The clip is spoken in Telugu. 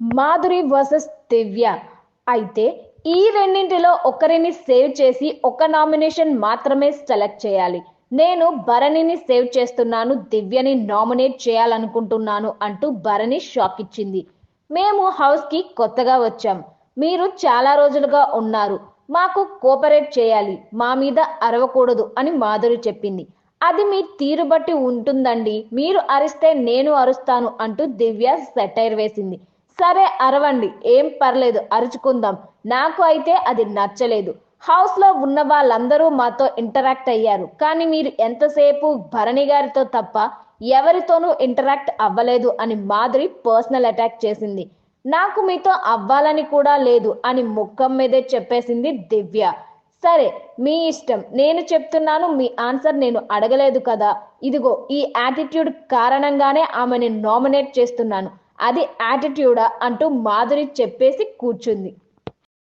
మాధురి వర్సెస్ దివ్య. అయితే ఈ రెండింటిలో ఒకరిని సేవ్ చేసి ఒక నామినేషన్ మాత్రమే సెలెక్ట్ చేయాలి. నేను భరణిని సేవ్ చేస్తున్నాను దివ్యని నామినేట్ చేయాలనుకుంటున్నాను అంటూ భరణి షాక్ ఇచ్చింది. మేము హౌస్కి కొత్తగా వచ్చాం. మీరు చాలా రోజులుగా ఉన్నారు. మాకు కోఆపరేట్ చేయాలి. మా మీద అరవకూడదు అని మాధురి చెప్పింది. అది మీ తీరు బట్టి ఉంటుందండి. మీరు అరిస్తే నేను అరుస్తాను అంటూ దివ్య సెటైర్ వేసింది. సరే అరవండి. ఏం పర్లేదు అరుచుకుందాం. నాకు అయితే అది నచ్చలేదు. హౌస్లో ఉన్న వాళ్ళందరూ మాతో ఇంటరాక్ట్ అయ్యారు. కానీ మీరు ఎంతసేపు భరణి గారితో తప్ప ఎవరితోనూ ఇంటరాక్ట్ అవ్వలేదు అని మాధురి పర్సనల్ అటాక్ చేసింది. నాకు మీతో అవ్వాలని కూడా లేదు అని ముఖం మీదే చెప్పేసింది దివ్య. సరే మీ ఇష్టం. నేను చెప్తున్నాను మీ ఆన్సర్ నేను అడగలేదు కదా. ఇదిగో ఈ యాటిట్యూడ్ కారణంగానే ఆమెని నామినేట్ చేస్తున్నాను. అది యాటిట్యూడా అంటూ మాధురి చెప్పేసి కూర్చుంది.